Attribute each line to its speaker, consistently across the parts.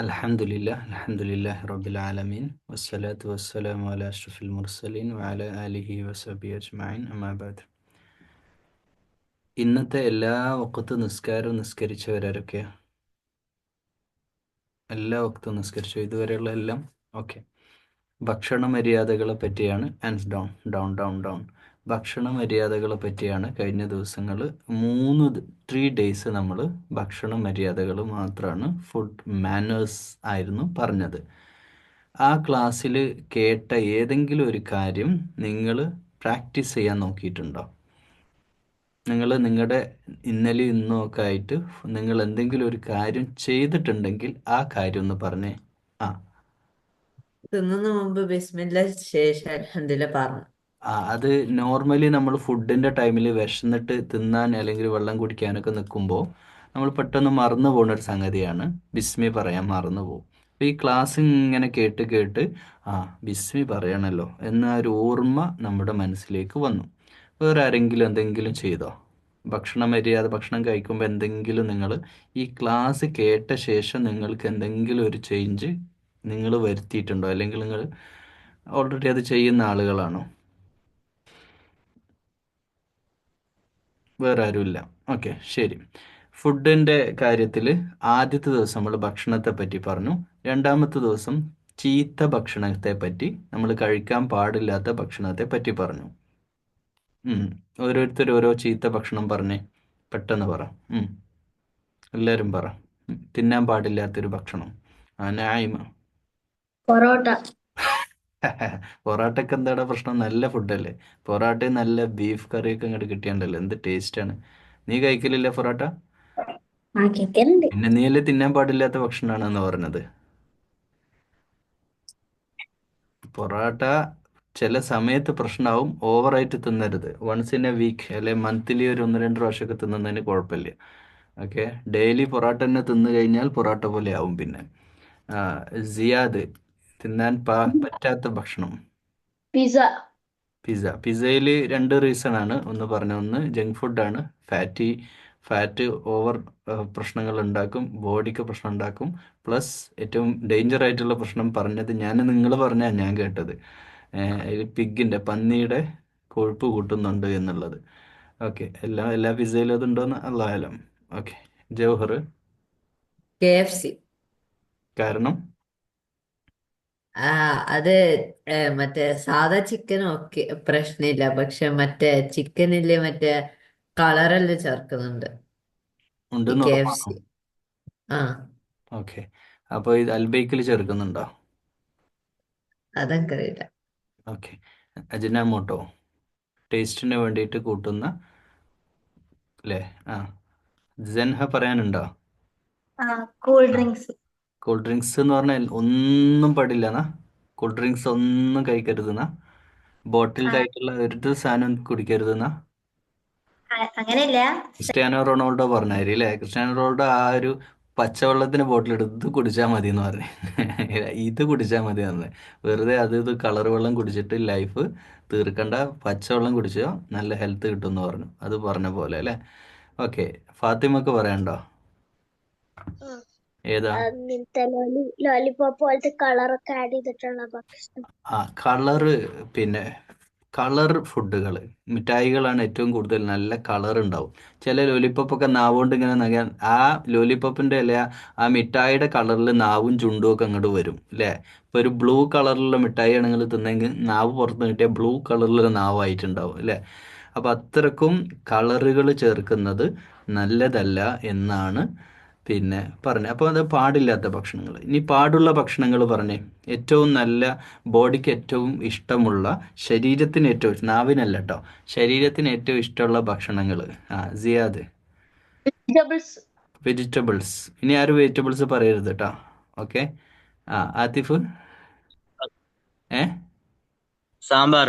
Speaker 1: അലഹമുല്ല അലഹമുല്ലാ റബുലാലമീൻ വസ്സലാത്തു വസ്സലാം അല അഷ്റഫുൽ മുർസലീൻ വാല അലിഹി വസബി അജ്മാൻ അമാബാദ് ഇന്നത്തെ എല്ലാ വക്കത്ത് നിസ്കാരവും നിസ്കരിച്ചവരൊക്കെ? എല്ലാ വക്തവും നിസ്കരിച്ചു? ഇതുവരെയുള്ള എല്ലാം? ഓക്കെ ഭക്ഷണ മര്യാദകളെ പറ്റിയാണ്. And down down down down ഭക്ഷണ മര്യാദകളെ പറ്റിയാണ് കഴിഞ്ഞ ദിവസങ്ങൾ മൂന്ന് ത്രീ ഡേയ്സ് നമ്മൾ ഭക്ഷണ മര്യാദകൾ മാത്രമാണ് ഫുഡ് മാനേഴ്സ് ആയിരുന്നു പറഞ്ഞത്. ആ ക്ലാസ്സിൽ കേട്ട ഏതെങ്കിലും ഒരു കാര്യം നിങ്ങൾ പ്രാക്ടീസ് ചെയ്യാൻ നോക്കിയിട്ടുണ്ടോ? നിങ്ങൾ നിങ്ങളുടെ ഇന്നലെ ഇന്നും ഒക്കെ ആയിട്ട് നിങ്ങൾ എന്തെങ്കിലും ഒരു കാര്യം ചെയ്തിട്ടുണ്ടെങ്കിൽ ആ കാര്യം ഒന്ന് പറഞ്ഞേ. ആ.
Speaker 2: തിന്നുന്ന മുമ്പ് ബിസ്മില്ല ശേഷം അൽഹംദുലില്ലാ പറഞ്ഞു.
Speaker 1: ആ അത് നോർമലി നമ്മൾ ഫുഡിന്റെ ടൈമിൽ വിശന്നിട്ട് തിന്നാൻ അല്ലെങ്കിൽ വെള്ളം കുടിക്കാനൊക്കെ നിൽക്കുമ്പോൾ നമ്മൾ പെട്ടെന്ന് മറന്നു പോകുന്ന ഒരു സംഗതിയാണ്. ബിസ്മി പറയാൻ മറന്നു പോകും. അപ്പോൾ ഈ ക്ലാസ് ഇങ്ങനെ കേട്ട് കേട്ട് ആ ബിസ്മി പറയണല്ലോ എന്ന ഒരു ഓർമ്മ നമ്മുടെ മനസ്സിലേക്ക് വന്നു. വേറെ ആരെങ്കിലും എന്തെങ്കിലും ചെയ്തോ? ഭക്ഷണ മര്യാദ ഭക്ഷണം കഴിക്കുമ്പോൾ എന്തെങ്കിലും നിങ്ങൾ ഈ ക്ലാസ് കേട്ട ശേഷം നിങ്ങൾക്ക് എന്തെങ്കിലും ഒരു ചേഞ്ച് നിങ്ങൾ വരുത്തിയിട്ടുണ്ടോ? അല്ലെങ്കിൽ നിങ്ങൾ ഓൾറെഡി അത് ചെയ്യുന്ന ആളുകളാണോ? വേറെ ആരുമില്ല ഓക്കെ ശരി. ഫുഡിന്റെ കാര്യത്തിൽ ആദ്യത്തെ ദിവസം നമ്മൾ ഭക്ഷണത്തെ പറ്റി പറഞ്ഞു. രണ്ടാമത്തെ ദിവസം ചീത്ത ഭക്ഷണത്തെ പറ്റി നമ്മൾ കഴിക്കാൻ പാടില്ലാത്ത ഭക്ഷണത്തെ പറ്റി പറഞ്ഞു. ഓരോരുത്തർ ഓരോ ചീത്ത ഭക്ഷണം പറഞ്ഞേ പെട്ടെന്ന് പറ. എല്ലാവരും പറ. തിന്നാൻ പാടില്ലാത്തൊരു ഭക്ഷണം. ആ നായ്മ.
Speaker 3: പൊറോട്ട.
Speaker 1: പൊറാട്ടയ്ക്ക് എന്താണ് പ്രശ്നം? നല്ല ഫുഡല്ലേ പൊറാട്ടയും നല്ല ബീഫ് കറിയൊക്കെ ഇങ്ങോട്ട് കിട്ടിയാണ്ടല്ലോ. എന്ത് ടേസ്റ്റാണ് നീ കഴിക്കലില്ല പൊറോട്ട?
Speaker 3: ആ
Speaker 1: പിന്നെ നീ അല്ലേ തിന്നാൻ പാടില്ലാത്ത ഭക്ഷണമാണെന്ന് പറഞ്ഞത്? പൊറോട്ട ചില സമയത്ത് പ്രശ്നമാവും ഓവറായിട്ട് തിന്നരുത്. വൺസ് ഇൻ എ വീക്ക് അല്ലെ മന്ത്ലി ഒരു ഒന്ന് രണ്ട് പ്രാവശ്യമൊക്കെ തിന്നുന്നതിന് കുഴപ്പമില്ല. ഓക്കെ ഡെയിലി പൊറോട്ട തന്നെ തിന്നു കഴിഞ്ഞാൽ പൊറോട്ട പോലെ ആവും പിന്നെ. ആ, സിയാദ്. തിന്നാൻ പാ പറ്റാത്ത ഭക്ഷണം.
Speaker 3: പിസ.
Speaker 1: പിസ. പിസ്സയിൽ രണ്ട് റീസൺ ആണ്. ഒന്ന് പറഞ്ഞ ഒന്ന് ജങ്ക് ഫുഡാണ് ഫാറ്റി ഫാറ്റ് ഓവർ പ്രശ്നങ്ങൾ ഉണ്ടാക്കും. ബോഡിക്ക് പ്രശ്നം ഉണ്ടാക്കും. പ്ലസ് ഏറ്റവും ഡേഞ്ചർ ആയിട്ടുള്ള പ്രശ്നം പറഞ്ഞത് ഞാൻ നിങ്ങൾ പറഞ്ഞാൽ ഞാൻ കേട്ടത്. പിഗിന്റെ പന്നിയുടെ കൊഴുപ്പ് കൂട്ടുന്നുണ്ട് എന്നുള്ളത്. ഓക്കെ എല്ലാ എല്ലാ പിസ്സയിലും അതുണ്ടോയെന്ന് അല്ലായാലും okay Jawahar
Speaker 2: K F C.
Speaker 1: കാരണം?
Speaker 2: ആ അത് ഏ, മറ്റേ സാധാ ചിക്കനും ഒക്കെ പ്രശ്നമില്ല. പക്ഷെ മറ്റേ ചിക്കനിൽ മറ്റേ കളറെല്ലാം ചേർക്കുന്നുണ്ട്. ഈ
Speaker 1: ഉണ്ടെന്ന്
Speaker 2: കെ എഫ്
Speaker 1: ഉറപ്പാണോ?
Speaker 2: സി ആ.
Speaker 1: ഓക്കെ. അപ്പോൾ ഇത് അൽബൈക്കിൽ ചേർക്കുന്നുണ്ടോ?
Speaker 2: അതെനിക്കറിയില്ല
Speaker 1: ഓക്കെ. അജിനാമോട്ടോ ടേസ്റ്റിന് വേണ്ടിയിട്ട് കൂട്ടുന്ന അല്ലേ ആ. ജൻഹ പറയാനുണ്ടോ?
Speaker 3: ആ കൂൾ ഡ്രിങ്ക്സ്
Speaker 1: കൂൾ ഡ്രിങ്ക്സ് എന്ന് പറഞ്ഞാൽ ഒന്നും പാടില്ല എന്നാ കൂൾ ഡ്രിങ്ക്സ് ഒന്നും കഴിക്കരുതെന്നാ ബോട്ടിൽഡ്
Speaker 3: ആ.
Speaker 1: ആയിട്ടുള്ള ഒരു സാധനം കുടിക്കരുത്
Speaker 3: എന്നാ അങ്ങനെയല്ല.
Speaker 1: ക്രിസ്ത്യാനോ റൊണാൾഡോ പറഞ്ഞായിരുന്നു അല്ലേ ക്രിസ്ത്യാനോ റൊണാൾഡോ ആ ഒരു പച്ചവെള്ളത്തിന് ബോട്ടിൽ എടുത്ത് കുടിച്ചാൽ മതി എന്ന് പറഞ്ഞു. ഇത് കുടിച്ചാൽ മതി എന്ന് പറഞ്ഞു. വെറുതെ അത് ഇത് കളർ വെള്ളം കുടിച്ചിട്ട് ലൈഫ് തീർക്കണ്ട. പച്ചവെള്ളം കുടിച്ചോ നല്ല ഹെൽത്ത് കിട്ടും എന്ന് പറഞ്ഞു. അത് പറഞ്ഞ പോലെ അല്ലേ ഓക്കെ ഫാത്തിമക്ക് പറയണ്ടോ ഏതാ?
Speaker 3: ലോലിപോപ്പ് പോലത്തെ കളറൊക്കെ ആഡ് ചെയ്തിട്ടുള്ള
Speaker 1: ആ കളറ് പിന്നെ കളർ ഫുഡുകൾ മിഠായികളാണ് ഏറ്റവും കൂടുതൽ നല്ല കളർ ഉണ്ടാവും. ചില ലോലിപ്പോപ്പൊക്കെ നാവുകൊണ്ട് ഇങ്ങനെ നഗ ആ ലോലിപ്പോപ്പിന്റെ അല്ലെ ആ മിഠായിയുടെ കളറിൽ നാവും ചുണ്ടും ഒക്കെ അങ്ങോട്ട് വരും അല്ലേ ഇപ്പോൾ ഒരു ബ്ലൂ കളറിലുള്ള മിഠായി ആണെങ്കിൽ തിന്നെങ്കിൽ നാവ് പുറത്ത് കിട്ടിയ ബ്ലൂ കളറിലുള്ള നാവായിട്ടുണ്ടാവും അല്ലേ അപ്പോൾ അത്രക്കും കളറുകൾ ചേർക്കുന്നത് നല്ലതല്ല എന്നാണ് പിന്നെ പറഞ്ഞു. അപ്പോൾ അത് പാടില്ലാത്ത ഭക്ഷണങ്ങൾ. ഇനി പാടുള്ള ഭക്ഷണങ്ങൾ പറഞ്ഞേ ഏറ്റവും നല്ല ബോഡിക്ക് ഏറ്റവും ഇഷ്ടമുള്ള ശരീരത്തിന് ഏറ്റവും നാവിനല്ല കേട്ടോ ശരീരത്തിന് ഏറ്റവും ഇഷ്ടമുള്ള ഭക്ഷണങ്ങൾ. ആ സിയാദ്.
Speaker 3: വെജിറ്റബിൾസ്
Speaker 1: വെജിറ്റബിൾസ് ഇനി ആരും വെജിറ്റബിൾസ് പറയരുത് കേട്ടോ ഓക്കെ. ആ ആതിഫ്? ഏ?
Speaker 4: സാമ്പാർ.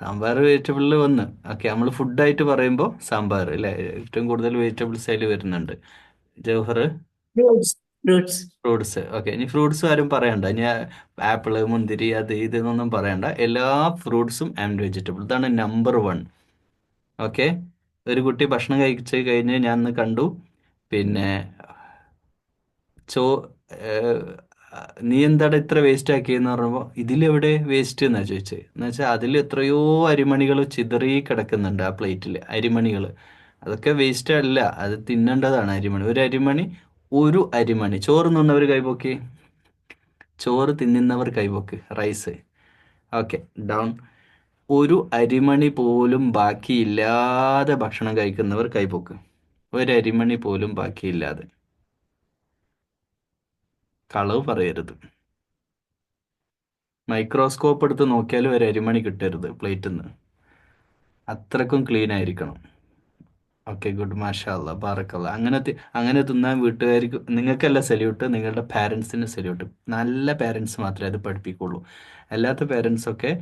Speaker 1: സാമ്പാർ വെജിറ്റബിളിൽ വന്ന്. ഓക്കെ നമ്മൾ ഫുഡായിട്ട് പറയുമ്പോൾ സാമ്പാർ അല്ലേ ഏറ്റവും കൂടുതൽ വെജിറ്റബിൾസ് അതിൽ വരുന്നുണ്ട്. Jauhar?
Speaker 2: Fruits fruits.
Speaker 1: Fruits. Okay ഇനി ഫ്രൂട്ട്സ് ആരും പറയണ്ട. ഇനി ആപ്പിൾ മുന്തിരി അത് ഇത് എന്നൊന്നും പറയണ്ട. എല്ലാ ഫ്രൂട്ട്സും ആൻഡ് വെജിറ്റബിൾ. ഇതാണ് നമ്പർ വൺ. ഓക്കെ ഒരു കുട്ടി ഭക്ഷണം കഴിച്ച് കഴിഞ്ഞ് ഞാൻ ഇന്ന് കണ്ടു. പിന്നെ ചോ നീ എന്താണ് ഇത്ര വേസ്റ്റ് ആക്കിയെന്ന് പറഞ്ഞപ്പോൾ ഇതിലെവിടെ വേസ്റ്റ് എന്നാ ചോദിച്ചത് എന്ന് വെച്ചാൽ അതിൽ എത്രയോ അരിമണികൾ ചിതറി കിടക്കുന്നുണ്ട് ആ പ്ലേറ്റിൽ അരിമണികൾ അതൊക്കെ വേസ്റ്റ് അല്ല. അത് തിന്നേണ്ടതാണ് അരിമണി. ഒരു അരിമണി ഒരു അരിമണി. ചോറ് തിന്നവർ കൈപോക്കി. ചോറ് തിന്നുന്നവർ കൈപോക്ക്. റൈസ് ഓക്കെ ഡൗൺ ഒരു അരിമണി പോലും ബാക്കിയില്ലാതെ ഭക്ഷണം കഴിക്കുന്നവർ കൈപോക്ക്. ഒരു അരിമണി പോലും ബാക്കിയില്ലാതെ. കളവ് പറയരുത്. മൈക്രോസ്കോപ്പ് എടുത്ത് നോക്കിയാലും ഒരു അരിമണി കിട്ടരുത് പ്ലേറ്റിൽ നിന്ന് അത്രക്കും ക്ലീൻ ആയിരിക്കണം. ഓക്കെ ഗുഡ് മാഷാല്ല ബാറക്കല്ല. അങ്ങനെ തി- അങ്ങനെ തിന്നാൻ വീട്ടുകാർക്ക് നിങ്ങൾക്കല്ല സല്യൂട്ട് നിങ്ങളുടെ പാരൻസിന് സല്യൂട്ട് നല്ല പാരൻസ് മാത്രമേ അത് പഠിപ്പിക്കുള്ളൂ. അല്ലാത്ത പാരൻസൊക്കെ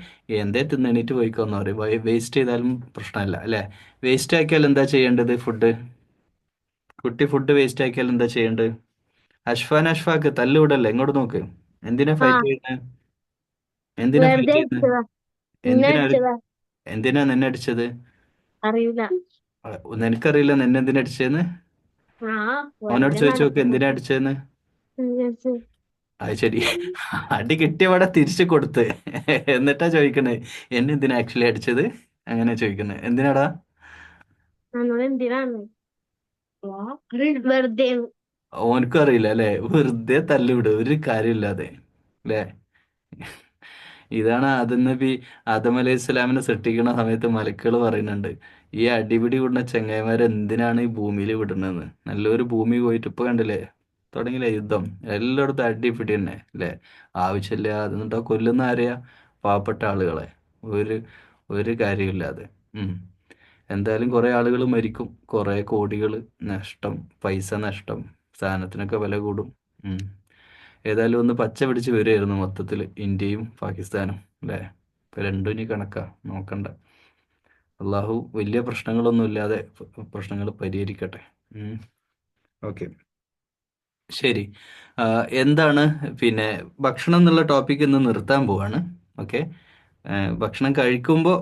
Speaker 1: എന്തേ തിന്നെണീറ്റ് പോയിക്കോന്ന് പറയും. വേസ്റ്റ് ചെയ്താലും പ്രശ്നമല്ല അല്ലേ? വേസ്റ്റ് ആക്കിയാൽ എന്താ ചെയ്യേണ്ടത് ഫുഡ് കുട്ടി ഫുഡ് വേസ്റ്റ് ആക്കിയാൽ എന്താ ചെയ്യേണ്ടത്? അഷ്ഫാൻ അഷ്ഫാക്ക് തല്ലുവിടല്ലേ ഇങ്ങോട്ട് നോക്ക്. എന്തിനാ ഫൈറ്റ് ചെയ്യുന്നത് എന്തിനാ ഫൈറ്റ്
Speaker 3: വെറുതെ
Speaker 1: ചെയ്യുന്നത്
Speaker 3: അടിച്ചതാ നിന്നെ
Speaker 1: എന്തിനാ
Speaker 3: അടിച്ചതാ.
Speaker 1: എന്തിനാ നിന്നെ അടിച്ചത്?
Speaker 3: അറിയില്ല.
Speaker 1: നിനക്കറിയില്ല നിന്നെ എന്തിനാ
Speaker 3: അടിച്ചേന്ന്?
Speaker 1: അവനോട് ചോദിച്ചു നോക്ക് എന്തിനാ
Speaker 3: അടിച്ചേന്ന്?
Speaker 1: അത് ശരി. അടി കിട്ടിയവിടെ തിരിച്ചു കൊടുത്ത്. എന്നിട്ടാ ചോദിക്കണേ എന്നെ എന്തിനാ ആക്ച്വലി അടിച്ചത്? അങ്ങനെ ചോദിക്കുന്നത് എന്തിനാടാ? ഓനക്കും അറിയില്ല അല്ലെ? വെറുതെ തല്ലുവിടും ഒരു കാര്യമില്ലാതെ. അല്ലേ? ഇതാണ് ആദം നബി ആദം അലൈഹി സ്വലാമിനെ സൃഷ്ടിക്കുന്ന സമയത്ത് മലക്കുകൾ പറയുന്നുണ്ട്. ഈ അടിപിടി കൂടുന്ന ചെങ്ങായിമാർ എന്തിനാണ് ഈ ഭൂമിയിൽ വിടുന്നതെന്ന്? നല്ലൊരു ഭൂമി പോയിട്ട് ഇപ്പൊ കണ്ടില്ലേ? തുടങ്ങിയില്ലേ യുദ്ധം. എല്ലായിടത്തും അടിപിടി തന്നെ അല്ലേ? ആവശ്യമില്ല എന്നിട്ടോ കൊല്ലുന്ന ആരെയാ? പാവപ്പെട്ട ആളുകളെ. ഒരു ഒരു കാര്യമില്ലാതെ എന്തായാലും കുറെ ആളുകൾ മരിക്കും. കുറെ കോടികൾ നഷ്ടം പൈസ നഷ്ടം സാധനത്തിനൊക്കെ വില കൂടും. ഏതായാലും ഒന്ന് പച്ച പിടിച്ച് വരുമായിരുന്നു മൊത്തത്തിൽ ഇന്ത്യയും പാകിസ്ഥാനും അല്ലേ? ഇപ്പൊ രണ്ടും ഇനി കണക്കാ. നോക്കണ്ട. അള്ളാഹു വലിയ പ്രശ്നങ്ങളൊന്നും ഇല്ലാതെ പ്രശ്നങ്ങൾ പരിഹരിക്കട്ടെ. ഓക്കെ. ശരി. എന്താണ്? പിന്നെ ഭക്ഷണം എന്നുള്ള ടോപ്പിക് ഇന്ന് നിർത്താൻ പോവാണ്. ഓക്കെ. ഭക്ഷണം കഴിക്കുമ്പോൾ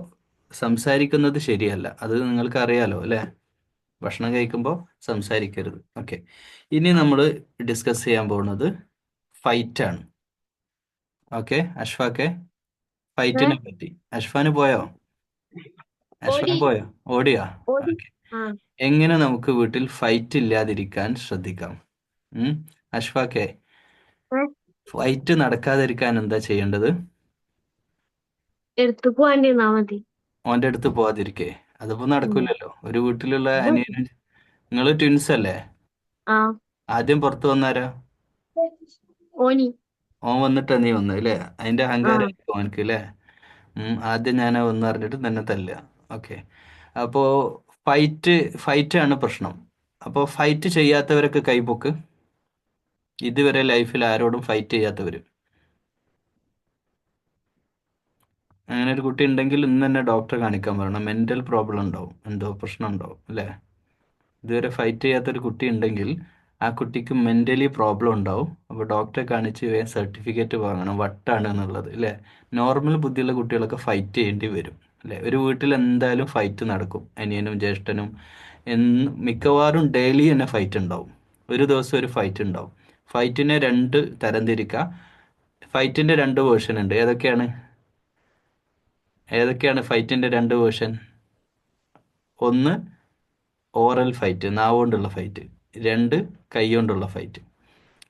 Speaker 1: സംസാരിക്കുന്നത് ശരിയല്ല. അത് നിങ്ങൾക്ക് അറിയാലോ അല്ലേ? ഭക്ഷണം കഴിക്കുമ്പോൾ സംസാരിക്കരുത്. ഓക്കെ. ഇനി നമ്മൾ ഡിസ്കസ് ചെയ്യാൻ പോകുന്നത് ഫൈറ്റാണ് ആണ്. ഓക്കെ അഷ്ഫാക്കെ. ഫൈറ്റിനെ പറ്റി. അഷ്ഫാന് പോയോ?
Speaker 3: ഓടി.
Speaker 1: പോയോ? ഓടിയോ. എങ്ങനെ നമുക്ക് വീട്ടിൽ ഫൈറ്റ് ഇല്ലാതിരിക്കാൻ ശ്രദ്ധിക്കാം? ഉം? അഷ്ഫാക്കെ? ഫൈറ്റ് നടക്കാതിരിക്കാൻ എന്താ ചെയ്യേണ്ടത്? ഓന്റെ അടുത്ത് പോവാതിരിക്കേ. അതിപ്പോ നടക്കൂലല്ലോ. ഒരു വീട്ടിലുള്ള അനിയനും നിങ്ങൾ ട്വിൻസ് അല്ലേ?
Speaker 3: ആ.
Speaker 1: ആദ്യം പുറത്തു വന്നാരോ?
Speaker 3: ഓനി.
Speaker 1: ഓൻ വന്നിട്ടാ നീ വന്നത് അല്ലേ? അതിന്റെ അഹങ്കാരം ഓനക്ക് അല്ലേ? ഉം ആദ്യം ഞാനാ വന്ന് അറിഞ്ഞിട്ട് തന്നെ തല്ലുക. ഓക്കെ അപ്പോ ഫൈറ്റ് ഫൈറ്റ് ആണ് പ്രശ്നം. അപ്പോ ഫൈറ്റ് ചെയ്യാത്തവരൊക്കെ കൈപൊക്ക് ഇതുവരെ ലൈഫിൽ ആരോടും ഫൈറ്റ് ചെയ്യാത്തവര്. അങ്ങനെ ഒരു കുട്ടി ഉണ്ടെങ്കിൽ ഇന്ന് തന്നെ ഡോക്ടറെ കാണിക്കാൻ പറയണം. മെന്റൽ പ്രോബ്ലം ഉണ്ടാവും. എന്തോ പ്രശ്നം ഉണ്ടാവും അല്ലേ? ഇതുവരെ ഫൈറ്റ് ചെയ്യാത്തൊരു കുട്ടി ഉണ്ടെങ്കിൽ ആ കുട്ടിക്ക് മെന്റലി പ്രോബ്ലം ഉണ്ടാവും. അപ്പോൾ ഡോക്ടറെ കാണിച്ച് സർട്ടിഫിക്കറ്റ് വാങ്ങണം. വട്ടാണ് എന്നുള്ളത് അല്ലേ? നോർമൽ ബുദ്ധിയുള്ള കുട്ടികളൊക്കെ ഫൈറ്റ് ചെയ്യേണ്ടി വരും. അല്ലേ? ഒരു വീട്ടിൽ എന്തായാലും ഫൈറ്റ് നടക്കും. അനിയനും ജ്യേഷ്ഠനും. എന്ന് മിക്കവാറും ഡെയിലി തന്നെ ഫൈറ്റ് ഉണ്ടാവും. ഒരു ദിവസം ഒരു ഫൈറ്റ് ഉണ്ടാവും. ഫൈറ്റിനെ രണ്ട് തരംതിരിക്കുക ഫൈറ്റിന്റെ രണ്ട് വേർഷൻ ഉണ്ട്. ഏതൊക്കെയാണ്? ഏതൊക്കെയാണ് ഫൈറ്റിന്റെ രണ്ട് വേർഷൻ ഒന്ന് ഓറൽ ഫൈറ്റ് നാവ് കൊണ്ടുള്ള ഫൈറ്റ് രണ്ട് കൈ കൊണ്ടുള്ള ഫൈറ്റ്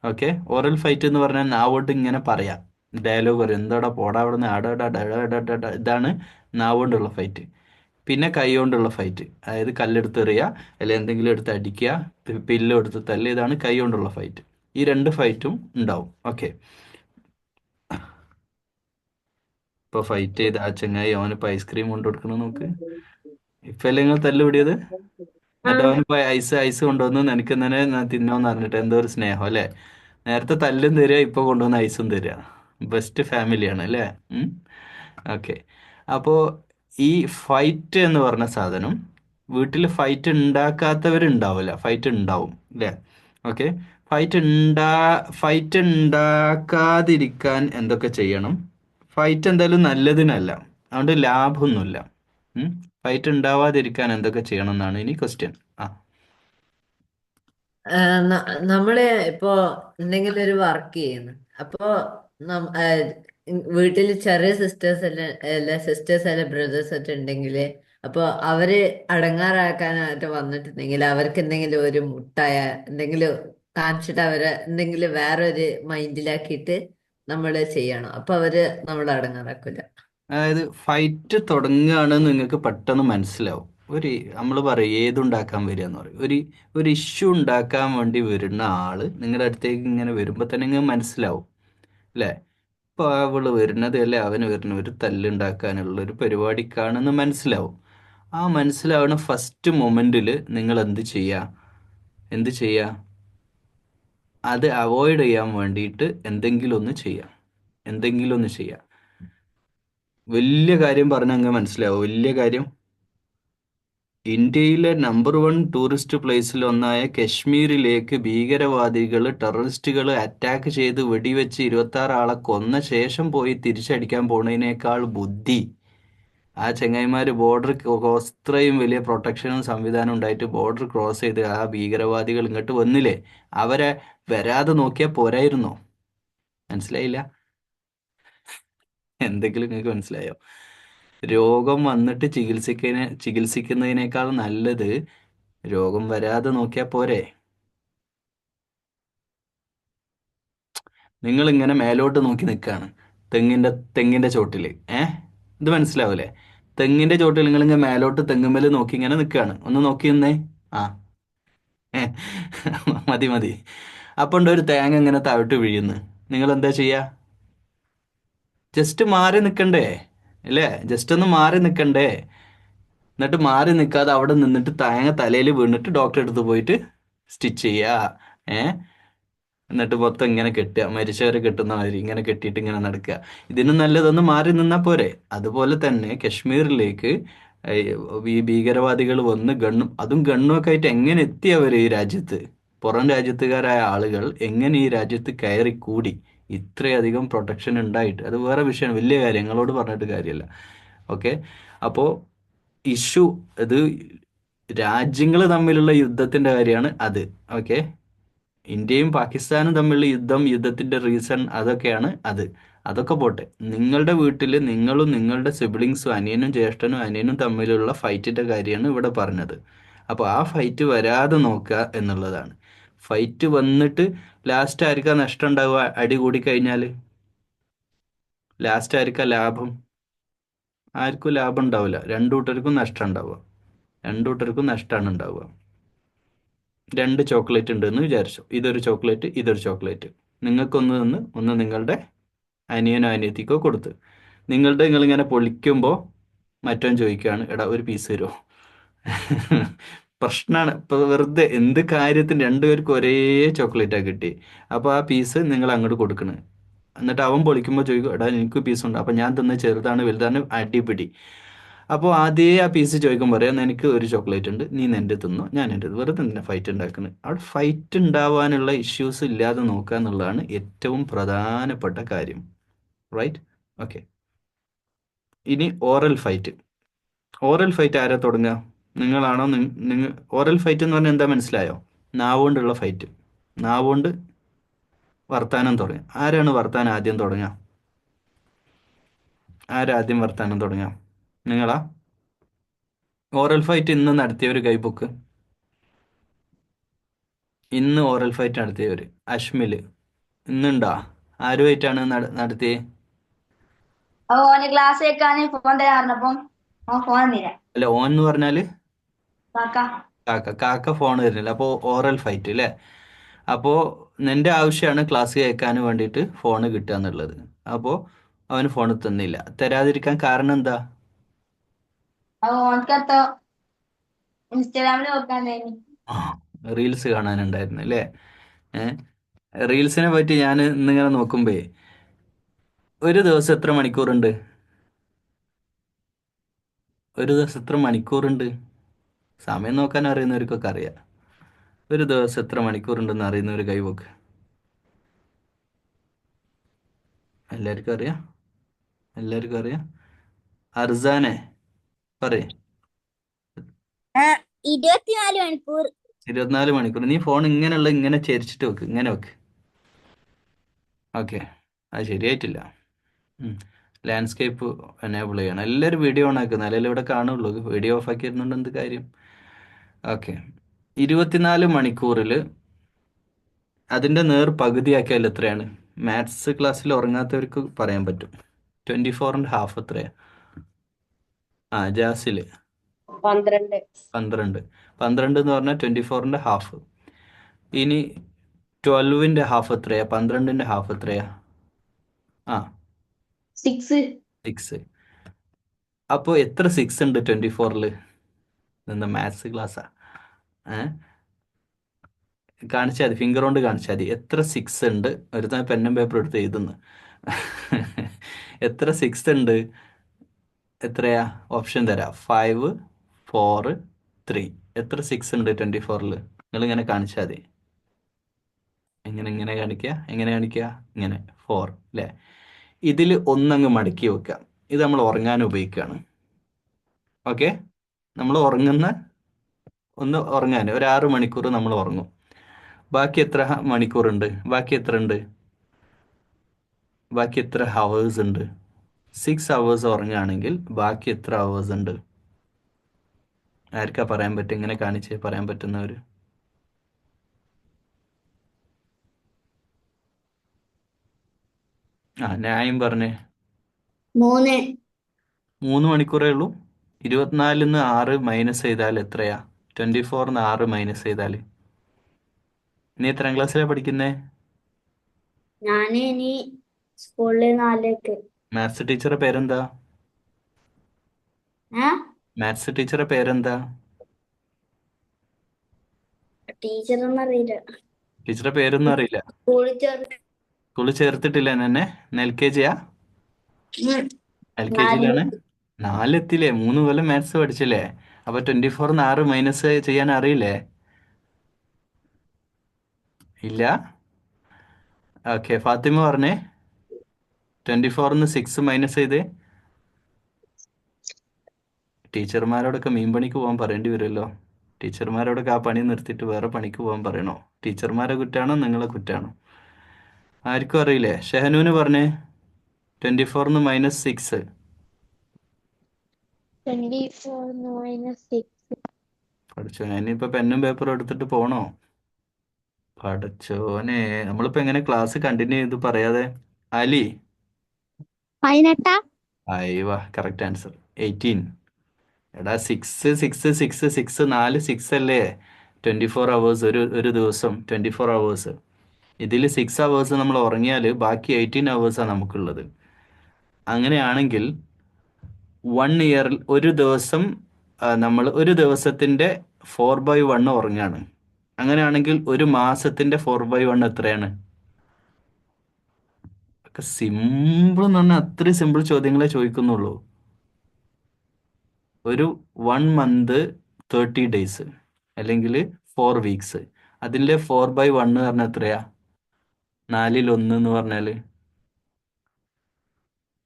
Speaker 1: ഓക്കെ ഓറൽ ഫൈറ്റ് എന്ന് പറഞ്ഞാൽ നാവോട്ട് ഇങ്ങനെ പറയാം. ഡയലോഗ് പറയും. എന്താടാ പോടാ അവിടെ നിന്ന് ആടാ ഡാ ഇതാണ് നാവ് കൊണ്ടുള്ള ഫൈറ്റ് പിന്നെ കൈ കൊണ്ടുള്ള ഫൈറ്റ് അതായത് കല്ലെടുത്ത് എറിയുക അല്ലെങ്കിൽ എന്തെങ്കിലും എടുത്ത് അടിക്കുക പില്ലും എടുത്ത് തല്ല് ഇതാണ് കൈ കൊണ്ടുള്ള ഫൈറ്റ് ഈ രണ്ട് ഫൈറ്റും ഉണ്ടാവും. ഓക്കെ ഇപ്പൊ ഫൈറ്റ് ചെയ്ത് ആ ചങ്ങായി അവനിപ്പോ ഐസ്ക്രീം കൊണ്ടു കൊടുക്കണം നോക്ക്. ഇപ്പൊ അല്ലേ നിങ്ങൾ തല്ലുപിടിയത് എന്നിട്ട് ഐസ് ഐസ് കൊണ്ടുവന്ന് നിനക്ക് തന്നെ തിന്നോന്ന് പറഞ്ഞിട്ട് എന്തോ ഒരു സ്നേഹം അല്ലേ? നേരത്തെ തല്ലും തരിക ഇപ്പൊ കൊണ്ടുവന്ന് ഐസും തരിക. ബെസ്റ്റ് ഫാമിലിയാണ് അല്ലേ? ഓക്കെ അപ്പോ ഈ ഫൈറ്റ് എന്ന് പറഞ്ഞ സാധനം വീട്ടിൽ ഫൈറ്റ് ഉണ്ടാക്കാത്തവരുണ്ടാവില്ല. ഫൈറ്റ് ഉണ്ടാവും അല്ലേ ഓക്കെ ഫൈറ്റ് ഉണ്ടാ ഫൈറ്റ് ഉണ്ടാക്കാതിരിക്കാൻ എന്തൊക്കെ ചെയ്യണം? ഫൈറ്റ് എന്തായാലും നല്ലതിനല്ല. അതുകൊണ്ട് ലാഭമൊന്നുമില്ല ഫൈറ്റ് ഉണ്ടാവാതിരിക്കാൻ എന്തൊക്കെ ചെയ്യണം എന്നാണ് ഇനി ക്വസ്റ്റ്യൻ ആ.
Speaker 2: നമ്മളെ ഇപ്പോ എന്തെങ്കിലും ഒരു വർക്ക് ചെയ്യുന്നു. അപ്പോ വീട്ടിൽ ചെറിയ സിസ്റ്റേഴ്സ് അല്ല അല്ല സിസ്റ്റേഴ്സ് അല്ല ബ്രദേഴ്സ് ഒക്കെ ഉണ്ടെങ്കിൽ അപ്പൊ അവർ അടങ്ങാറാക്കാനായിട്ട് വന്നിട്ടുണ്ടെങ്കിൽ അവർക്ക് എന്തെങ്കിലും ഒരു മുട്ടായ എന്തെങ്കിലും കാണിച്ചിട്ട് അവരെ എന്തെങ്കിലും വേറെ ഒരു മൈൻഡിലാക്കിയിട്ട് നമ്മൾ ചെയ്യണം. അപ്പൊ അവർ നമ്മൾ അടങ്ങാറാക്കില്ല
Speaker 1: അതായത് ഫൈറ്റ് തുടങ്ങുകയാണ് നിങ്ങൾക്ക് പെട്ടെന്ന് മനസ്സിലാവും. ഒരു നമ്മൾ പറയും ഏതുണ്ടാക്കാൻ വരിക എന്ന് പറയും. ഒരു ഒരു ഇഷ്യൂ ഉണ്ടാക്കാൻ വേണ്ടി വരുന്ന ആൾ നിങ്ങളുടെ അടുത്തേക്ക് ഇങ്ങനെ വരുമ്പോൾ തന്നെ നിങ്ങൾക്ക് മനസ്സിലാവും. അല്ലേ? ഇപ്പോൾ അവൾ വരുന്നത് അല്ലെ? അവന് വരുന്ന ഒരു തല്ലുണ്ടാക്കാനുള്ള ഒരു പരിപാടിക്കാണെന്ന് മനസ്സിലാവും. ആ മനസ്സിലാവുന്ന ഫസ്റ്റ് മൊമെന്റിൽ നിങ്ങൾ എന്ത് ചെയ്യുക എന്ത് ചെയ്യുക അത് അവോയ്ഡ് ചെയ്യാൻ വേണ്ടിയിട്ട് എന്തെങ്കിലും ഒന്ന് ചെയ്യാം. എന്തെങ്കിലും ഒന്ന് ചെയ്യാം. വലിയ കാര്യം പറഞ്ഞങ്ങ് മനസ്സിലാവും. വലിയ കാര്യം ഇന്ത്യയിലെ നമ്പർ വൺ ടൂറിസ്റ്റ് പ്ലേസിൽ ഒന്നായ കശ്മീരിലേക്ക് ഭീകരവാദികൾ ടെററിസ്റ്റുകൾ അറ്റാക്ക് ചെയ്ത് വെടിവെച്ച് ഇരുപത്തി ആളെ കൊന്ന ശേഷം പോയി തിരിച്ചടിക്കാൻ പോണതിനേക്കാൾ ബുദ്ധി. ആ ചെങ്ങായിമാര് ബോർഡർ അത്രയും വലിയ പ്രൊട്ടക്ഷനും സംവിധാനം ഉണ്ടായിട്ട് ബോർഡർ ക്രോസ് ചെയ്ത് ആ ഭീകരവാദികൾ ഇങ്ങോട്ട് വന്നില്ലേ? അവരെ വരാതെ നോക്കിയാൽ പോരായിരുന്നോ? മനസ്സിലായില്ല? എന്തെങ്കിലും നിങ്ങൾക്ക് മനസ്സിലായോ? രോഗം വന്നിട്ട് ചികിത്സിക്കുന്ന ചികിത്സിക്കുന്നതിനേക്കാൾ നല്ലത് രോഗം വരാതെ നോക്കിയാൽ പോരെ. നിങ്ങൾ ഇങ്ങനെ മേലോട്ട് നോക്കി നിൽക്കുകയാണ് തെങ്ങിന്റെ തെങ്ങിന്റെ ചോട്ടിൽ ഏ? ഇത് മനസ്സിലാവൂലേ? തെങ്ങിന്റെ ചോട്ടിൽ നിങ്ങൾ ഇങ്ങനെ മേലോട്ട് തെങ്ങുമ്മൽ നോക്കി ഇങ്ങനെ നിൽക്കുകയാണ് ഒന്ന് നോക്കി നിന്നേ. ആ. മതി മതി. അപ്പം ഉണ്ട് ഒരു തേങ്ങ ഇങ്ങനെ താഴോട്ട് വീഴുന്നു? നിങ്ങൾ എന്താ ചെയ്യുക ജസ്റ്റ് മാറി നിൽക്കണ്ടേ? അല്ലേ? ജസ്റ്റ് ഒന്ന് മാറി നിൽക്കണ്ടേ എന്നിട്ട് മാറി നിൽക്കാതെ അവിടെ നിന്നിട്ട് തേങ്ങ തലയിൽ വീണിട്ട് ഡോക്ടറെ അടുത്ത് പോയിട്ട് സ്റ്റിച്ച് ചെയ്യുക ഏ? എന്നിട്ട് മൊത്തം ഇങ്ങനെ കെട്ടുക. മരിച്ചവരെ കെട്ടുന്ന മാതിരി ഇങ്ങനെ കെട്ടിയിട്ട് ഇങ്ങനെ നടക്കുക. ഇതിന് നല്ലതൊന്ന് മാറി നിന്നാൽ പോരെ. അതുപോലെ തന്നെ കശ്മീരിലേക്ക് ഈ ഭീകരവാദികൾ വന്ന് ഗണ്ണും അതും ഗണ്ണും ഒക്കെ ആയിട്ട് എങ്ങനെ എത്തി അവർ ഈ രാജ്യത്ത്? പുറം രാജ്യത്തുകാരായ ആളുകൾ എങ്ങനെ ഈ രാജ്യത്ത് കയറി കൂടി ഇത്രയധികം പ്രൊട്ടക്ഷൻ ഉണ്ടായിട്ട് അത് വേറെ വിഷയമാണ് വലിയ കാര്യം ഞങ്ങളോട് പറഞ്ഞിട്ട് കാര്യമല്ല ഓക്കെ അപ്പോൾ ഇഷ്യൂ ഇത് രാജ്യങ്ങൾ തമ്മിലുള്ള യുദ്ധത്തിന്റെ കാര്യമാണ് അത്. ഓക്കെ ഇന്ത്യയും പാകിസ്ഥാനും തമ്മിലുള്ള യുദ്ധം യുദ്ധത്തിന്റെ റീസൺ അതൊക്കെയാണ് അത്. അതൊക്കെ പോട്ടെ. നിങ്ങളുടെ വീട്ടിൽ നിങ്ങളും നിങ്ങളുടെ സിബ്ലിങ്സും അനിയനും ജ്യേഷ്ഠനും അനിയനും തമ്മിലുള്ള ഫൈറ്റിന്റെ കാര്യമാണ് ഇവിടെ പറഞ്ഞത്. അപ്പോൾ ആ ഫൈറ്റ് വരാതെ നോക്കുക എന്നുള്ളതാണ്. ഫൈറ്റ് വന്നിട്ട് ലാസ്റ്റ് ആയിരിക്കാം നഷ്ടം ഉണ്ടാവുക അടി കൂടി കഴിഞ്ഞാൽ ലാസ്റ്റ് ആയിരിക്കാം ലാഭം? ആർക്കും ലാഭം ഉണ്ടാവില്ല രണ്ടു കൂട്ടർക്കും നഷ്ടം ഉണ്ടാവുക രണ്ടു കൂട്ടർക്കും നഷ്ടമാണ് ഉണ്ടാവുക രണ്ട് ചോക്ലേറ്റ് ഉണ്ട് എന്ന് വിചാരിച്ചു. ഇതൊരു ചോക്ലേറ്റ് ഇതൊരു ചോക്ലേറ്റ്. നിങ്ങൾക്കൊന്ന് നിന്ന് ഒന്ന് നിങ്ങളുടെ അനിയനോ അനിയത്തിക്കോ കൊടുത്ത്. നിങ്ങളുടെ നിങ്ങളിങ്ങനെ പൊളിക്കുമ്പോൾ മറ്റവൻ ചോദിക്കുകയാണ് എടാ ഒരു പീസ് തരുമോ പ്രശ്നമാണ് ഇപ്പൊ വെറുതെ എന്ത് കാര്യത്തിന് രണ്ടുപേർക്ക് ഒരേ ചോക്ലേറ്റാണ് കിട്ടി അപ്പോൾ ആ പീസ് നിങ്ങൾ അങ്ങോട്ട് കൊടുക്കണേ. എന്നിട്ട് അവൻ പൊളിക്കുമ്പോൾ ചോദിക്കും എടാ എനിക്ക് പീസ് ഉണ്ട്. അപ്പം ഞാൻ തിന്ന ചെറുതാണ് വലുതാണ് അടിപിടി. അപ്പോൾ ആദ്യമേ ആ പീസ് ചോദിക്കുമ്പോൾ പറയാം എനിക്ക് ഒരു ചോക്ലേറ്റ് ഉണ്ട്. നീ എന്റെ തിന്നോ. ഞാൻ എന്റെ വെറുതെ തന്നെ ഫൈറ്റ് ഉണ്ടാക്കുന്നത് അവിടെ ഫൈറ്റ് ഉണ്ടാവാനുള്ള ഇഷ്യൂസ് ഇല്ലാതെ നോക്കുക എന്നുള്ളതാണ് ഏറ്റവും പ്രധാനപ്പെട്ട കാര്യം. റൈറ്റ് ഓക്കെ ഇനി ഓറൽ ഫൈറ്റ് ഓറൽ ഫൈറ്റ് ആരാ തുടങ്ങുക? നിങ്ങളാണോ നിങ്ങൾ ഓറൽ ഫൈറ്റ് എന്ന് പറഞ്ഞാൽ എന്താ മനസ്സിലായോ? നാവുകൊണ്ടുള്ള ഫൈറ്റ് നാവുകൊണ്ട് വർത്താനം തുടങ്ങുക ആരാണ് വർത്താനം ആദ്യം തുടങ്ങുക ആരാദ്യം വർത്താനം തുടങ്ങുക നിങ്ങളാ? ഓറൽ ഫൈറ്റ് ഇന്ന് നടത്തിയ ഒരു കൈ ബുക്ക് ഇന്ന് ഓറൽ ഫൈറ്റ് നടത്തിയവർ അഷ്മിൽ ഇന്നുണ്ടോ? ആരുമായിട്ടാണ്
Speaker 5: നടത്തിയത്
Speaker 1: അല്ല ഓൻ എന്ന് പറഞ്ഞാൽ
Speaker 5: കാക്ക.
Speaker 1: കാക്ക കാക്ക ഫോൺ തരുന്നില്ല അപ്പോൾ ഓറൽ ഫൈറ്റ് അല്ലേ അപ്പോൾ നിന്റെ ആവശ്യമാണ് ക്ലാസ് കേൾക്കാൻ വേണ്ടിയിട്ട് ഫോൺ കിട്ടുക എന്നുള്ളത്. അപ്പോൾ അവന് ഫോൺ തന്നില്ല. തരാതിരിക്കാൻ കാരണം എന്താ? റീൽസ് കാണാനുണ്ടായിരുന്നു അല്ലേ റീൽസിനെ പറ്റി ഞാൻ ഇന്നിങ്ങനെ നോക്കുമ്പേ ഒരു ദിവസം എത്ര മണിക്കൂറുണ്ട്? ഒരു ദിവസം എത്ര മണിക്കൂറുണ്ട്? സമയം നോക്കാൻ അറിയുന്നവർക്കൊക്കെ അറിയാം. ഒരു ദിവസം എത്ര മണിക്കൂറുണ്ടെന്ന് ഒരു കൈവക്ക് എല്ലാവർക്കും അറിയാം? എല്ലാവർക്കും അറിയാം? അർസാനെ പറയേ.
Speaker 6: ഇരുപത്തിനാല് മണിക്കൂർ.
Speaker 1: ഇരുപത്തിനാല് മണിക്കൂർ. നീ ഫോൺ ഇങ്ങനെയുള്ള ഇങ്ങനെ ചരിച്ചിട്ട് വെക്ക്. ഇങ്ങനെ വെക്ക്. ഓക്കെ. അത് ശരിയായിട്ടില്ല. ലാൻഡ്സ്കേപ്പ് എനേബിൾ ചെയ്യണം. എല്ലാവരും വീഡിയോ ഓൺ ആക്കുന്ന അല്ലെങ്കിൽ ഇവിടെ കാണുള്ളൂ. വീഡിയോ ഓഫ് ആക്കിയിരുന്നുണ്ട് എന്ത് കാര്യം? ഓക്കെ. ഇരുപത്തിനാല് മണിക്കൂറിൽ അതിന്റെ നേർ പകുതിയാക്കിയാൽ എത്രയാണ്? മാത്സ് ക്ലാസ്സിൽ ഉറങ്ങാത്തവർക്ക് പറയാൻ പറ്റും. ട്വന്റി ഫോർ ആൻഡ് ഹാഫ് എത്രയാ? ആ ജാസിൽ
Speaker 6: പന്ത്രണ്ട്.
Speaker 1: പന്ത്രണ്ട്. പന്ത്രണ്ട് എന്ന് പറഞ്ഞാൽ ട്വന്റി ഫോറിന്റെ ഹാഫ് ഇനി ട്വൽവിന്റെ ഹാഫ് എത്രയാ? പന്ത്രണ്ടിന്റെ ഹാഫ് എത്രയാ? ആ.
Speaker 5: സിക്സ്
Speaker 1: സിക്സ് അപ്പോൾ എത്ര സിക്സ് ഉണ്ട് ട്വന്റി ഫോറിൽ നിന്ന് മാത്സ് ക്ലാസ്സാ ആ. കാണിച്ചാൽ മതി ഫിംഗർ കൊണ്ട് കാണിച്ചാൽ മതി. എത്ര സിക്സ് ഉണ്ട്? ഒരുത്തൻ പെന്നും പേപ്പർ എടുത്ത് എഴുതുന്നു. എത്ര സിക്സ് ഉണ്ട്? എത്രയാ? ഓപ്ഷൻ തരാം. ഫൈവ് ഫോർ ത്രീ എത്ര സിക്സ് ഉണ്ട് ട്വന്റി ഫോറിൽ നിങ്ങൾ ഇങ്ങനെ കാണിച്ചാൽ മതി. എങ്ങനെ ഇങ്ങനെ കാണിക്കുക എങ്ങനെ കാണിക്കുക ഇങ്ങനെ. ഫോർ അല്ലേ ഇതിൽ ഒന്നങ്ങ് മടക്കി വെക്കുക ഇത് നമ്മൾ ഉറങ്ങാൻ ഉപയോഗിക്കുകയാണ് ഓക്കെ? നമ്മൾ ഉറങ്ങുന്ന ഒന്ന് ഉറങ്ങാൻ ഒരു ആറ് മണിക്കൂർ നമ്മൾ ഉറങ്ങും. ബാക്കി എത്ര മണിക്കൂറുണ്ട്? ബാക്കി എത്ര ഉണ്ട്? ബാക്കി എത്ര ഹവേഴ്സ് ഉണ്ട്? സിക്സ് ഹവേഴ്സ് ഉറങ്ങുകയാണെങ്കിൽ ബാക്കി എത്ര ഹവേഴ്സ് ഉണ്ട്? ആർക്കാ പറയാൻ പറ്റും ഇങ്ങനെ കാണിച്ച് പറയാൻ പറ്റുന്നവർ. ആ ന്യായം പറഞ്ഞേ.
Speaker 6: മൂന്ന്.
Speaker 1: മൂന്ന് മണിക്കൂറേ ഉള്ളൂ. ഇരുപത്തിനാലിന്ന് ആറ് മൈനസ് ചെയ്താൽ എത്രയാ? ട്വന്റി ഫോറിന്ന് ആറ് മൈനസ് ചെയ്താൽ നീ എത്രാം ക്ലാസ്സിലാണ് പഠിക്കുന്നേ?
Speaker 6: ഇനി സ്കൂളിൽ നാലിലേക്ക്.
Speaker 1: മാത്സ് ടീച്ചറുടെ പേരെന്താ? മാത്സ് ടീച്ചറുടെ പേരെന്താ?
Speaker 6: ടീച്ചർ അറിയില്ല.
Speaker 1: ടീച്ചറുടെ പേരൊന്നും അറിയില്ല.
Speaker 6: സ്കൂളിൽ
Speaker 1: സ്കൂളിൽ ചേർത്തിട്ടില്ല എന്നെ. എൽ കെ ജിയാ എൽ കെ ജിയിലാണ് നാലെത്തില്ലേ മൂന്ന് കൊല്ലം മാത്സ് പഠിച്ചല്ലേ? അപ്പൊ ട്വന്റി ഫോർ ആറ് മൈനസ് ചെയ്യാൻ അറിയില്ലേ? ഇല്ല? ഓക്കെ ഫാത്തിമ പറഞ്ഞേ. ട്വന്റി ഫോറിന്ന് സിക്സ് മൈനസ് ചെയ്ത്. ടീച്ചർമാരോടൊക്കെ മീൻ പണിക്ക് പോകാൻ പറയേണ്ടി വരുമല്ലോ. ടീച്ചർമാരോടൊക്കെ ആ പണി നിർത്തിയിട്ട് വേറെ പണിക്ക് പോകാൻ പറയണോ? ടീച്ചർമാരെ കുറ്റാണോ നിങ്ങളെ കുറ്റാണോ? ആർക്കും അറിയില്ലേ? ഷെഹനൂന് പറഞ്ഞേ. Twenty ഫോറിന്ന് minus six
Speaker 6: twenty four minus six
Speaker 1: പഠിച്ചോ ഞാനിപ്പോ പെന്നും പേപ്പറും എടുത്തിട്ട് പോണോ? പഠിച്ചോനെ നമ്മളിപ്പോ എങ്ങനെ ക്ലാസ് കണ്ടിന്യൂ ചെയ്ത് പറയാതെ? അലി.
Speaker 6: പതിനെട്ടാ?
Speaker 1: അയ്യവ കറക്റ്റ് ആൻസർ എയ്റ്റീൻ എടാ സിക്സ് സിക്സ് സിക്സ് സിക്സ് നാല് സിക്സ് അല്ലേ? ട്വന്റി ഫോർ അവേഴ്സ് ഒരു ഒരു ദിവസം ട്വന്റി ഫോർ അവേഴ്സ് ഇതിൽ സിക്സ് അവേഴ്സ് നമ്മൾ ഉറങ്ങിയാൽ ബാക്കി എയ്റ്റീൻ അവേഴ്സാണ് നമുക്കുള്ളത്. അങ്ങനെയാണെങ്കിൽ വൺ ഇയറിൽ ഒരു ദിവസം നമ്മൾ ഒരു ദിവസത്തിന്റെ ഫോർ ബൈ വൺ ഉറങ്ങാണ്. അങ്ങനെയാണെങ്കിൽ ഒരു മാസത്തിന്റെ ഫോർ ബൈ വൺ എത്രയാണ്? സിമ്പിൾ എന്ന് പറഞ്ഞാൽ അത്രയും സിമ്പിൾ ചോദ്യങ്ങളെ ചോദിക്കുന്നുള്ളൂ. ഒരു വൺ മന്ത് തേർട്ടി ഡേയ്സ് അല്ലെങ്കിൽ ഫോർ വീക്സ് അതിന്റെ ഫോർ ബൈ വൺ എന്ന് പറഞ്ഞാൽ എത്രയാ? നാലിൽ ഒന്ന് എന്ന് പറഞ്ഞാൽ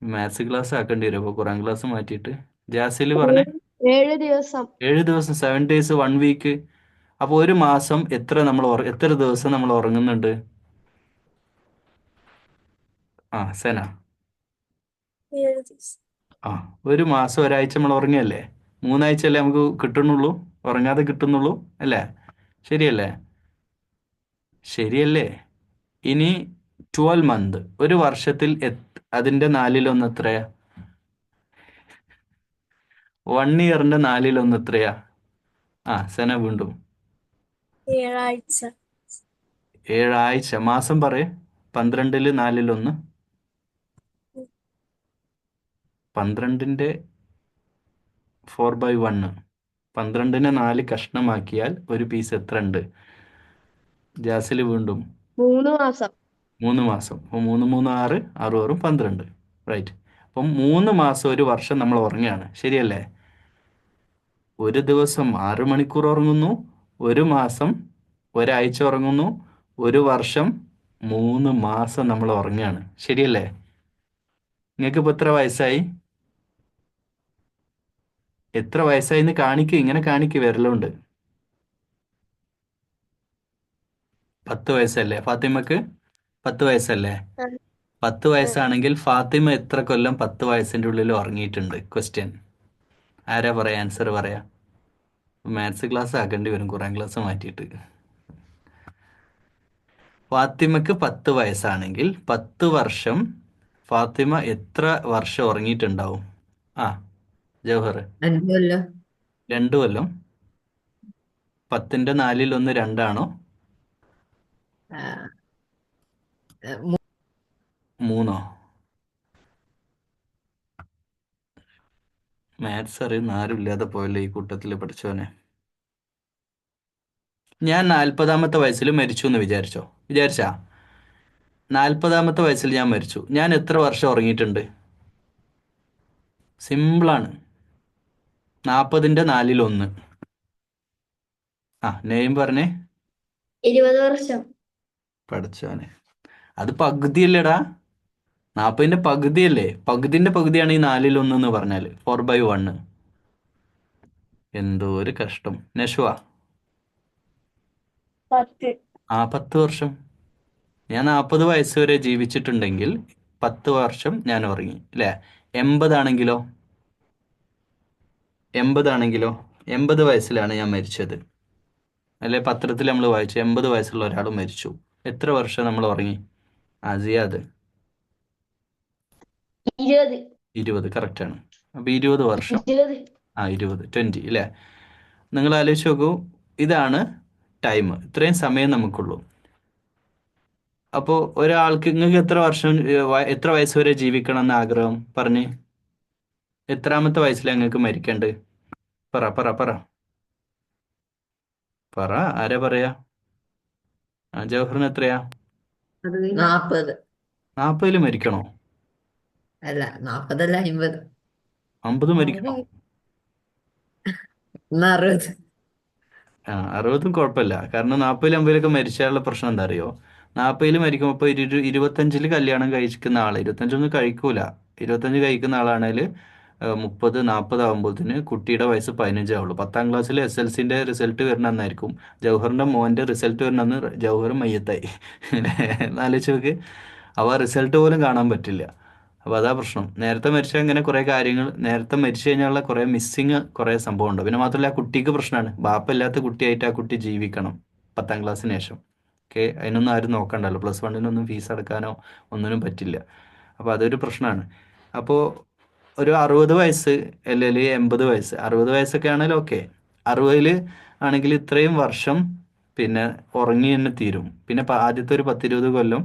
Speaker 1: മാത്സ് ക്ലാസ് ആക്കേണ്ടി വരും. അപ്പോൾ ഖുറാൻ ക്ലാസ് മാറ്റിയിട്ട്. ജാസിൽ പറഞ്ഞ?
Speaker 3: ഏഴ് ദിവസം.
Speaker 1: ഏഴ് ദിവസം സെവൻ ഡേയ്സ് വൺ വീക്ക് അപ്പോൾ ഒരു മാസം എത്ര നമ്മൾ ഉറ- എത്ര ദിവസം നമ്മൾ ഉറങ്ങുന്നുണ്ട്? ആ സെന.
Speaker 6: ഏഴ് ദിവസം.
Speaker 1: ആ ഒരു മാസം ഒരാഴ്ച നമ്മൾ ഉറങ്ങിയല്ലേ? മൂന്നാഴ്ച അല്ലേ നമുക്ക് കിട്ടുന്നുള്ളൂ? ഉറങ്ങാതെ കിട്ടുന്നുള്ളൂ അല്ലേ? ശരിയല്ലേ? ശരിയല്ലേ? ഇനി ട്വൽവ് മന്ത് ഒരു വർഷത്തിൽ അതിന്റെ അതിന്റെ നാലിലൊന്ന് എത്രയാ? വൺ ഇയറിന്റെ നാലിലൊന്ന് എത്രയാ? ആ സെന വീണ്ടും.
Speaker 6: ഏഴാഴ്ച.
Speaker 1: ഏഴാഴ്ച. മാസം പറയേ. പന്ത്രണ്ടിൽ നാലിലൊന്ന്. പന്ത്രണ്ടിന്റെ ഫോർ ബൈ വണ്ണ് പന്ത്രണ്ടിനെ നാല് കഷ്ണമാക്കിയാൽ ഒരു പീസ് എത്ര ഉണ്ട് ജാസിൽ വീണ്ടും.
Speaker 3: മൂന്ന് മാസം.
Speaker 1: മൂന്ന് മാസം. അപ്പോൾ മൂന്ന് മൂന്ന് ആറ് ആറ് ആറും പന്ത്രണ്ട്. റൈറ്റ് അപ്പം മൂന്ന് മാസം ഒരു വർഷം നമ്മൾ ഉറങ്ങുകയാണ്. ശരിയല്ലേ? ഒരു ദിവസം ആറ് മണിക്കൂർ ഉറങ്ങുന്നു ഒരു മാസം ഒരാഴ്ച ഉറങ്ങുന്നു ഒരു വർഷം മൂന്ന് മാസം നമ്മൾ ഉറങ്ങുകയാണ്. ശരിയല്ലേ? നിങ്ങൾക്ക് ഇപ്പോൾ എത്ര വയസ്സായി? എത്ര വയസ്സായി എന്ന് കാണിക്കുക ഇങ്ങനെ കാണിക്കുക വിരലുണ്ട് പത്ത് വയസ്സല്ലേ? ഫാത്തിമക്ക്? പത്ത് വയസ്സല്ലേ. പത്ത് വയസ്സാണെങ്കിൽ ഫാത്തിമ എത്ര കൊല്ലം പത്ത് വയസ്സിന്റെ ഉള്ളിൽ ഉറങ്ങിയിട്ടുണ്ട്? ക്വസ്റ്റ്യൻ ആരാ പറയാ? ആൻസർ പറയാ. മാത്സ് ക്ലാസ് ആക്കേണ്ടി വരും. ഖുറാൻ ക്ലാസ് മാറ്റിയിട്ട്. ഫാത്തിമക്ക് പത്ത് വയസ്സാണെങ്കിൽ പത്ത് വർഷം ഫാത്തിമ എത്ര വർഷം ഉറങ്ങിയിട്ടുണ്ടാവും? ആ ജവഹർ
Speaker 2: രണ്ടു കൊല്ലം.
Speaker 1: രണ്ട് കൊല്ലം. പത്തിന്റെ നാലിൽ ഒന്ന് രണ്ടാണോ മൂന്നോ? മാത്സ് അറിയുന്ന ആരും ഇല്ലാതെ പോയല്ലോ ഈ കൂട്ടത്തിൽ പഠിച്ചവനെ. ഞാൻ നാൽപ്പതാമത്തെ വയസ്സിൽ മരിച്ചു എന്ന് വിചാരിച്ചോ? വിചാരിച്ചാ? നാൽപ്പതാമത്തെ വയസ്സിൽ ഞാൻ മരിച്ചു. ഞാൻ എത്ര വർഷം ഉറങ്ങിയിട്ടുണ്ട്? സിമ്പിളാണ്. നാൽപ്പതിന്റെ നാലിൽ ഒന്ന്. ആ നെയ്യും പറഞ്ഞേ?
Speaker 6: ഇരുപത് വർഷം.
Speaker 1: പഠിച്ചവനെ. അത് പകുതിയല്ലേടാ? നാൽപ്പതിന്റെ പകുതിയല്ലേ? പകുതിന്റെ പകുതിയാണ് ഈ നാലിൽ ഒന്ന് എന്ന് പറഞ്ഞാൽ. ഫോർ ബൈ വണ്ണ് എന്തോ ഒരു കഷ്ടം. നശ്വ.
Speaker 3: പത്ത്.
Speaker 1: ആ പത്ത് വർഷം. ഞാൻ നാൽപ്പത് വയസ്സ് വരെ ജീവിച്ചിട്ടുണ്ടെങ്കിൽ പത്ത് വർഷം ഞാൻ ഉറങ്ങി. അല്ലേ? എൺപതാണെങ്കിലോ? എൺപതാണെങ്കിലോ? എൺപത് വയസ്സിലാണ് ഞാൻ മരിച്ചത്. അല്ലെ? പത്രത്തിൽ നമ്മൾ വായിച്ചു. എൺപത് വയസ്സുള്ള ഒരാൾ മരിച്ചു. എത്ര വർഷം നമ്മൾ ഉറങ്ങി? ആ സിയാദ്
Speaker 3: ഇരുപത്.
Speaker 1: ഇരുപത് കറക്റ്റാണ് അപ്പോൾ ഇരുപത് വർഷം.
Speaker 3: ഇരുപത്.
Speaker 1: ആ ഇരുപത് ട്വന്റി അല്ലേ നിങ്ങൾ ആലോചിച്ച് നോക്കൂ ഇതാണ് ടൈം ഇത്രയും സമയം നമുക്കുള്ളൂ. അപ്പോൾ ഒരാൾക്ക് നിങ്ങൾക്ക് എത്ര വർഷം എത്ര വയസ്സ് വരെ ജീവിക്കണം എന്ന് ആഗ്രഹം? പറഞ്ഞ്. എത്രാമത്തെ വയസ്സിലാണ് നിങ്ങൾക്ക് മരിക്കേണ്ടത്? പറ പറ പറ. പറ ആരാ പറയാ? ജവഹറിന് എത്രയാ?
Speaker 2: നാപ്പത്.
Speaker 1: നാൽപ്പതിൽ മരിക്കണോ?
Speaker 2: അല്ല നാപ്പതല്ല അമ്പത്
Speaker 1: അമ്പത് മരിക്കണോ?
Speaker 2: എന്നാ അറുപത്?
Speaker 1: ആ അറുപതും കുഴപ്പമില്ല. കാരണം നാൽപ്പതിൽ അമ്പതിലൊക്കെ മരിച്ചാലുള്ള പ്രശ്നം എന്താ അറിയോ? നാൽപ്പതിൽ മരിക്കുമ്പോൾ ഇപ്പോൾ ഇരു ഇരുപത്തഞ്ചിൽ കല്യാണം കഴിക്കുന്ന ആൾ ഇരുപത്തഞ്ചൊന്നും കഴിക്കൂല. ഇരുപത്തഞ്ച് കഴിക്കുന്ന ആളാണെങ്കിൽ മുപ്പത് നാൽപ്പത് ആകുമ്പോഴത്തേന് കുട്ടിയുടെ വയസ്സ് പതിനഞ്ചാവുള്ളൂ പത്താം ക്ലാസ്സിൽ എസ് എൽ സിന്റെ റിസൾട്ട് വരുന്ന അന്നായിരിക്കും. ജൗഹറിന്റെ മോന്റെ റിസൾട്ട് വരുന്ന അന്ന് ജൗഹർ മയ്യത്തായി. എന്നാലോചിച്ച് നോക്ക്. ആ റിസൾട്ട് പോലും കാണാൻ പറ്റില്ല. അപ്പോൾ അതാ പ്രശ്നം. നേരത്തെ മരിച്ച ഇങ്ങനെ കുറേ കാര്യങ്ങൾ നേരത്തെ മരിച്ചു കഴിഞ്ഞാലുള്ള കുറേ മിസ്സിങ് കുറേ സംഭവം ഉണ്ട്. പിന്നെ മാത്രമല്ല ആ കുട്ടിക്ക് പ്രശ്നമാണ് ബാപ്പയില്ലാത്ത കുട്ടിയായിട്ട് ആ കുട്ടി ജീവിക്കണം പത്താം ക്ലാസ്സിന് ശേഷം. ഓക്കെ? അതിനൊന്നും ആരും നോക്കണ്ടല്ലോ. പ്ലസ് വണ്ണിനൊന്നും ഫീസ് അടക്കാനോ ഒന്നിനും പറ്റില്ല. അപ്പോൾ അതൊരു പ്രശ്നമാണ് അപ്പോൾ ഒരു അറുപത് വയസ്സ് അല്ലെങ്കിൽ എൺപത് വയസ്സ്. അറുപത് വയസ്സൊക്കെ ആണെങ്കിൽ ഓക്കെ. അറുപതിൽ ആണെങ്കിൽ ഇത്രയും വർഷം പിന്നെ ഉറങ്ങി തന്നെ തീരും. പിന്നെ ആദ്യത്തെ ഒരു പത്തിരുപത് കൊല്ലം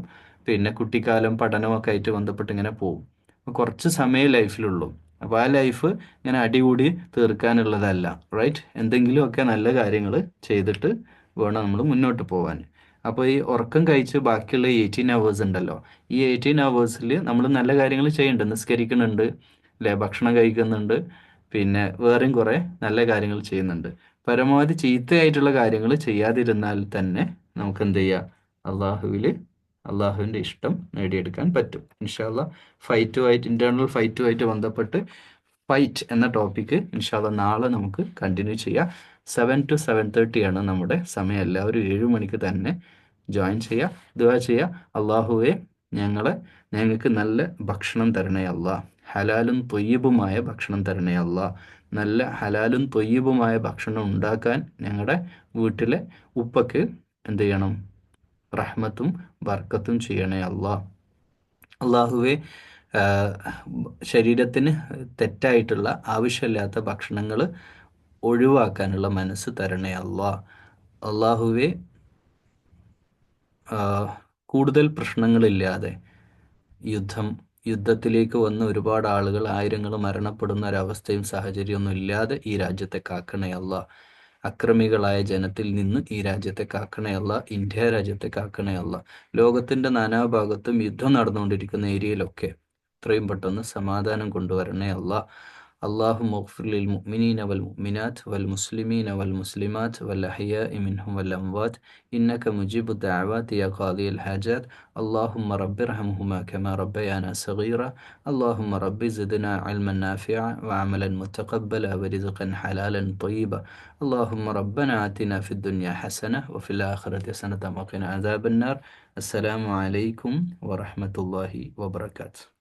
Speaker 1: പിന്നെ കുട്ടിക്കാലം പഠനമൊക്കെ ആയിട്ട് ബന്ധപ്പെട്ട് ഇങ്ങനെ പോകും കുറച്ച് സമയം ലൈഫിലുള്ളൂ. അപ്പോൾ ആ ലൈഫ് ഇങ്ങനെ അടികൂടി തീർക്കാനുള്ളതല്ല. റൈറ്റ്? എന്തെങ്കിലുമൊക്കെ നല്ല കാര്യങ്ങൾ ചെയ്തിട്ട് വേണം നമ്മൾ മുന്നോട്ട് പോകാൻ അപ്പോൾ ഈ ഉറക്കം കഴിച്ച് ബാക്കിയുള്ള എയ്റ്റീൻ അവേഴ്സ് ഉണ്ടല്ലോ. ഈ എയ്റ്റീൻ അവേഴ്സിൽ നമ്മൾ നല്ല കാര്യങ്ങൾ ചെയ്യുന്നുണ്ട് നിസ്കരിക്കുന്നുണ്ട് അല്ലേ ഭക്ഷണം കഴിക്കുന്നുണ്ട്. പിന്നെ വേറെയും കുറേ നല്ല കാര്യങ്ങൾ ചെയ്യുന്നുണ്ട്. പരമാവധി ചീത്തയായിട്ടുള്ള കാര്യങ്ങൾ ചെയ്യാതിരുന്നാൽ തന്നെ നമുക്ക് എന്ത് ചെയ്യാം? അള്ളാഹുവിൽ അള്ളാഹുവിന്റെ ഇഷ്ടം നേടിയെടുക്കാൻ പറ്റും. ഇൻഷാല്ല ഫൈറ്റുമായിട്ട് ഇന്റേർണൽ ഫൈറ്റുമായിട്ട് ബന്ധപ്പെട്ട് ഫൈറ്റ് എന്ന ടോപ്പിക്ക് ഇൻഷാല്ല നാളെ നമുക്ക് കണ്ടിന്യൂ ചെയ്യാം. സെവൻ ടു സെവൻ തേർട്ടി ആണ് നമ്മുടെ സമയം. എല്ലാവരും ഏഴു മണിക്ക് തന്നെ ജോയിൻ ചെയ്യുക ദുആ ചെയ്യുക. അള്ളാഹുവെ ഞങ്ങളെ ഞങ്ങൾക്ക് നല്ല ഭക്ഷണം തരണേ അല്ലാ ഹലാലും തൊയ്യബുമായ ഭക്ഷണം തരണേ അല്ല നല്ല ഹലാലും തൊയ്യബുമായ ഭക്ഷണം ഉണ്ടാക്കാൻ ഞങ്ങളുടെ വീട്ടിലെ ഉപ്പക്ക് എന്ത് ചെയ്യണം? റഹ്മത്തും ബർക്കത്തും ചെയ്യണേ അല്ല അള്ളാഹുവെ ശരീരത്തിന് തെറ്റായിട്ടുള്ള ആവശ്യമില്ലാത്ത ഭക്ഷണങ്ങൾ ഒഴിവാക്കാനുള്ള മനസ്സ് തരണേ അല്ല അള്ളാഹുവെ കൂടുതൽ പ്രശ്നങ്ങളില്ലാതെ യുദ്ധം യുദ്ധത്തിലേക്ക് വന്ന ഒരുപാട് ആളുകൾ ആയിരങ്ങൾ മരണപ്പെടുന്ന ഒരവസ്ഥയും സാഹചര്യമൊന്നും ഇല്ലാതെ ഈ രാജ്യത്തെ കാക്കണയല്ല അക്രമികളായ ജനത്തിൽ നിന്ന് ഈ രാജ്യത്തെ കാക്കണയല്ല ഇന്ത്യ രാജ്യത്തെ കാക്കണയല്ല ലോകത്തിന്റെ നാനാഭാഗത്തും യുദ്ധം നടന്നുകൊണ്ടിരിക്കുന്ന ഏരിയയിലൊക്കെ എത്രയും പെട്ടെന്ന് സമാധാനം കൊണ്ടുവരണേ അല്ല اللهم اغفر للمؤمنين والمؤمنات والمسلمين والمسلمات والأحياء منهم والأموات. إنك مجيب الدعوات يا قاضي الحاجات. اللهم رب ارحمهما كما ربيانا صغيرا. اللهم رب زدنا علما نافعا وعملا متقبلا ورزقا حلالا طيبا. اللهم ربنا آتنا في الدنيا حسنة وفي الآخرة حسنة وقنا عذاب النار. السلام عليكم ورحمة الله وبركاته.